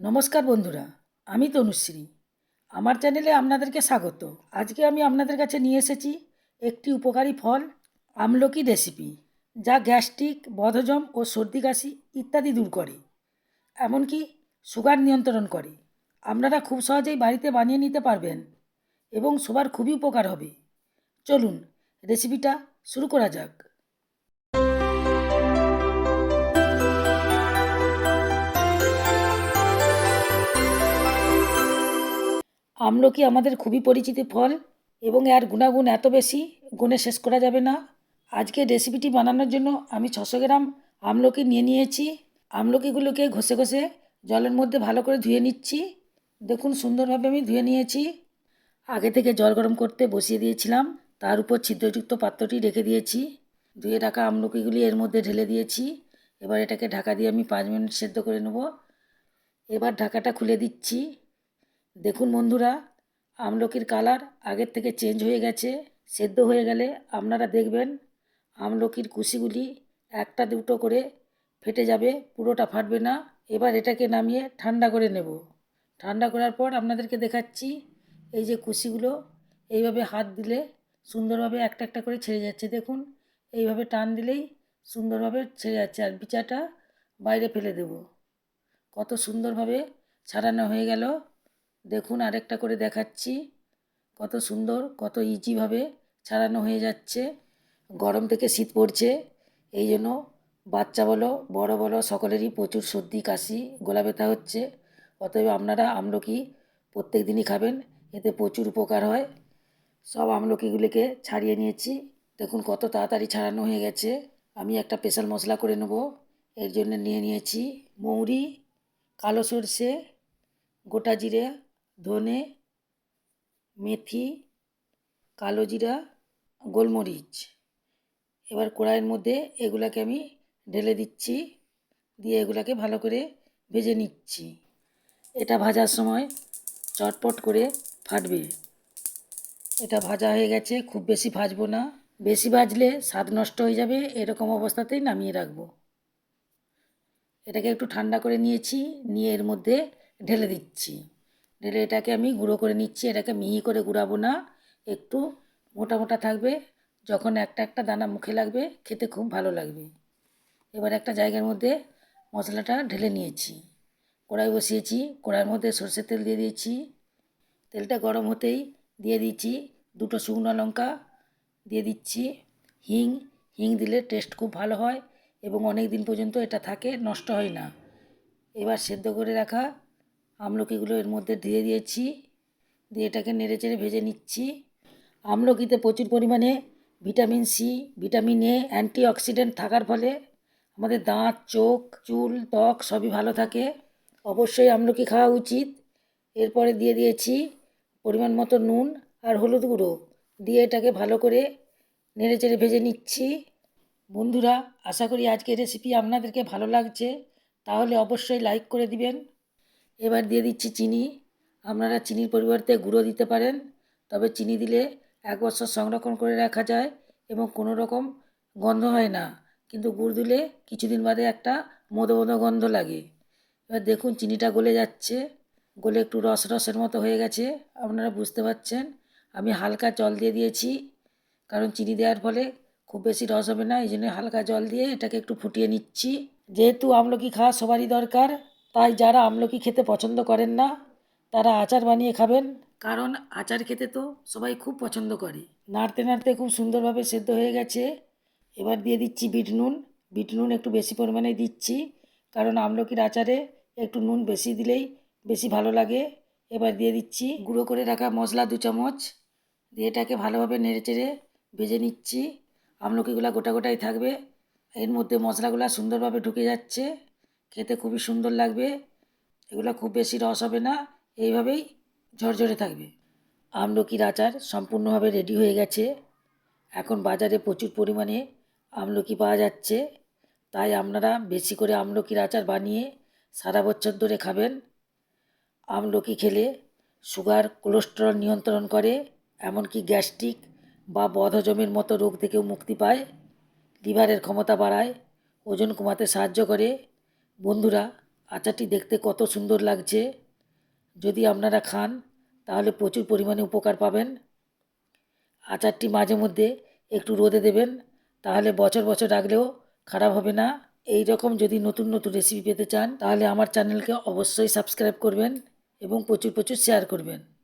নমস্কার বন্ধুরা, আমি তনুশ্রী। আমার চ্যানেলে আপনাদেরকে স্বাগত। আজকে আমি আপনাদের কাছে নিয়ে এসেছি একটি উপকারী ফল, আমলকি রেসিপি, যা গ্যাস্ট্রিক, বদহজম ও সর্দি কাশি ইত্যাদি দূর করে, এমনকি সুগার নিয়ন্ত্রণ করে। আপনারা খুব সহজেই বাড়িতে বানিয়ে নিতে পারবেন এবং সবার খুবই উপকার হবে। চলুন, রেসিপিটা শুরু করা যাক। আমলকি আমাদের খুবই পরিচিত ফল? এবং এর গুণাগুণ এত বেশি? গুণে শেষ করা যাবে না। আজকে রেসিপিটি বানানোর জন্য আমি ছশো গ্রাম আমলকি নিয়ে নিয়েছি। আমলকিগুলোকে ঘষে ঘষে জলের মধ্যে ভালো করে ধুয়ে নিচ্ছি। দেখুন, সুন্দরভাবে আমি ধুয়ে নিয়েছি। আগে থেকে জল গরম করতে বসিয়ে দিয়েছিলাম। তার উপর ছিদ্রযুক্ত পাত্রটি রেখে দিয়েছি। ধুয়ে রাখা আমলকিগুলি এর মধ্যে ঢেলে দিয়েছি। এবার এটাকে ঢাকা দিয়ে আমি পাঁচ মিনিট সেদ্ধ করে নেব। এবার ঢাকাটা খুলে দিচ্ছি। দেখুন বন্ধুরা, আমলকির কালার আগের থেকে চেঞ্জ হয়ে গেছে, সেদ্ধ হয়ে গেলে আপনারা দেখবেন আমলকির কুশিগুলি একটা দুটো করে ফেটে যাবে, পুরোটা ফাটবে না। এবার এটাকে নামিয়ে ঠান্ডা করে নেব। ঠান্ডা করার পর আপনাদেরকে দেখাচ্ছি এই যে কুশিগুলো, এইভাবে হাত দিলে সুন্দরভাবে একটা একটা করে ছেড়ে যাচ্ছে। দেখুন, এইভাবে টান দিলেই সুন্দরভাবে ছেড়ে যাচ্ছে আর বিচাটা বাইরে ফেলে দেব। কত সুন্দরভাবে ছাড়ানো হয়ে গেল। দেখুন আরেকটা করে দেখাচ্ছি। কত সুন্দর, কত ইজিভাবে ছাড়ানো হয়ে যাচ্ছে। গরম থেকে শীত পড়ছে, এই জন্য বাচ্চা বলো, বড় বলো, সকলেরই প্রচুর সর্দি, কাশি, গলা ব্যথা হচ্ছে। অতএব আপনারা আমলকি প্রত্যেক দিনই খাবেন, এতে প্রচুর উপকার হয়। সব আমলকিগুলিকে ছাড়িয়ে নিয়েছি। দেখুন কত তাড়াতাড়ি ছাড়ানো হয়ে গেছে। আমি একটা স্পেশাল মশলা করে নেব, এর জন্য নিয়ে নিয়েছি মৌরি, কালো সরষে, গোটা জিরে ধনে, মেথি, কালো জিরা, গোলমরিচ। এবার কড়াইয়ের মধ্যে এগুলাকে আমি ঢেলে দিচ্ছি, দিয়ে এগুলাকে ভালো করে ভেজে নিচ্ছি। এটা ভাজার সময় চটপট করে ফাটবে। এটা ভাজা হয়ে গেছে, খুব বেশি ভাজবো না। বেশি ভাজলে স্বাদ নষ্ট হয়ে যাবে, এরকম অবস্থাতেই নামিয়ে রাখব। এটাকে একটু ঠান্ডা করে নিয়েছি, নিয়ে এর মধ্যে ঢেলে দিচ্ছি। ঢেলে এটাকে আমি গুঁড়ো করে নিচ্ছি, এটাকে মিহি করে গুঁড়াবো না, একটু মোটা মোটা থাকবে, যখন একটা একটা দানা মুখে লাগবে, খেতে খুব ভালো লাগবে। এবার একটা জায়গার মধ্যে মশলাটা ঢেলে নিয়েছি। কড়াই বসিয়েছি, কড়াইয়ের মধ্যে সর্ষের তেল দিয়ে দিয়েছি, তেলটা গরম হতেই দিয়ে দিচ্ছি দুটো শুকনো লঙ্কা দিয়ে দিচ্ছি, হিং হিং দিলে টেস্ট খুব ভালো হয় এবং অনেক দিন পর্যন্ত এটা থাকে, নষ্ট হয় না। এবার সেদ্ধ করে রাখা আমলকিগুলো এর মধ্যে দিয়ে দিয়েছি। দিয়ে এটাকে নেড়ে চেড়ে ভেজে নিচ্ছি। আমলকিতে প্রচুর পরিমাণে vitamin C, vitamin A, antioxidant থাকার ফলে আমাদের দাঁত, চোখ, চুল, ত্বক সবই ভালো থাকে। অবশ্যই আমলকি খাওয়া উচিত। এরপরে দিয়ে দিয়েছি পরিমাণ মতো নুন আর হলুদ গুঁড়ো। দিয়ে এটাকে ভালো করে নেড়ে চেড়ে ভেজে নিচ্ছি। বন্ধুরা, আশা করি আজকের রেসিপি আপনাদেরকে ভালো লাগছে। তাহলে অবশ্যই লাইক করে দিবেন। এবার দিয়ে দিচ্ছি চিনি। আপনারা চিনির পরিবর্তে গুঁড়ো দিতে পারেন। তবে চিনি দিলে এক বছর সংরক্ষণ করে রাখা যায় এবং কোনো রকম গন্ধ হয় না। কিন্তু গুড় দিলে কিছুদিন বাদে একটা মদো মদো গন্ধ লাগে। এবার দেখুন চিনিটা গলে যাচ্ছে। গলে একটু রস রসের মতো হয়ে গেছে। আপনারা বুঝতে পারছেন। আমি হালকা জল দিয়ে দিয়েছি। কারণ চিনি দেওয়ার ফলে খুব বেশি রস হবে না। এই জন্য হালকা জল দিয়ে এটাকে একটু ফুটিয়ে নিচ্ছি। যেহেতু আমলকি খাওয়া সবারই দরকার তাই যারা আমলকি খেতে পছন্দ করেন না, তারা আচার বানিয়ে খাবেন। কারণ আচার খেতে তো সবাই খুব পছন্দ করে। নাড়তে নাড়তে খুব সুন্দরভাবে সেদ্ধ হয়ে গেছে। এবার দিয়ে দিচ্ছি বিট নুন। বিট নুন একটু বেশি পরিমাণে দিচ্ছি। কারণ আমলকির আচারে একটু নুন বেশি দিলেই বেশি ভালো লাগে। এবার দিয়ে দিচ্ছি গুঁড়ো করে রাখা মশলা দু চামচ। দিয়ে এটাকে ভালোভাবে নেড়ে চেড়ে ভেজে নিচ্ছি। আমলকিগুলো গোটা গোটাই থাকবে। এর মধ্যে মশলাগুলো সুন্দরভাবে ঢুকে যাচ্ছে। খেতে খুবই সুন্দর লাগবে। এগুলো খুব বেশি রস হবে না, এইভাবেই ঝরঝরে থাকবে। আমলকির আচার সম্পূর্ণভাবে রেডি হয়ে গেছে। এখন বাজারে প্রচুর পরিমাণে আমলকি পাওয়া যাচ্ছে। তাই আপনারা বেশি করে আমলকির আচার বানিয়ে সারা বছর ধরে খাবেন। আমলকি খেলে সুগার, কোলেস্টেরল নিয়ন্ত্রণ করে, এমনকি গ্যাস্ট্রিক বা বদহজমের মতো রোগ থেকেও মুক্তি পায়। লিভারের ক্ষমতা বাড়ায়, ওজন কমাতে সাহায্য করে। বন্ধুরা, আচারটি দেখতে কত সুন্দর লাগছে। যদি আপনারা খান, তাহলে প্রচুর পরিমাণে উপকার পাবেন। আচারটি মাঝে মধ্যে একটু রোদে দেবেন, তাহলে বছর বছর রাখলেও খারাপ হবে না। এই রকম যদি নতুন নতুন রেসিপি পেতে চান, তাহলে আমার চ্যানেলকে অবশ্যই সাবস্ক্রাইব করবেন এবং প্রচুর প্রচুর শেয়ার করবেন।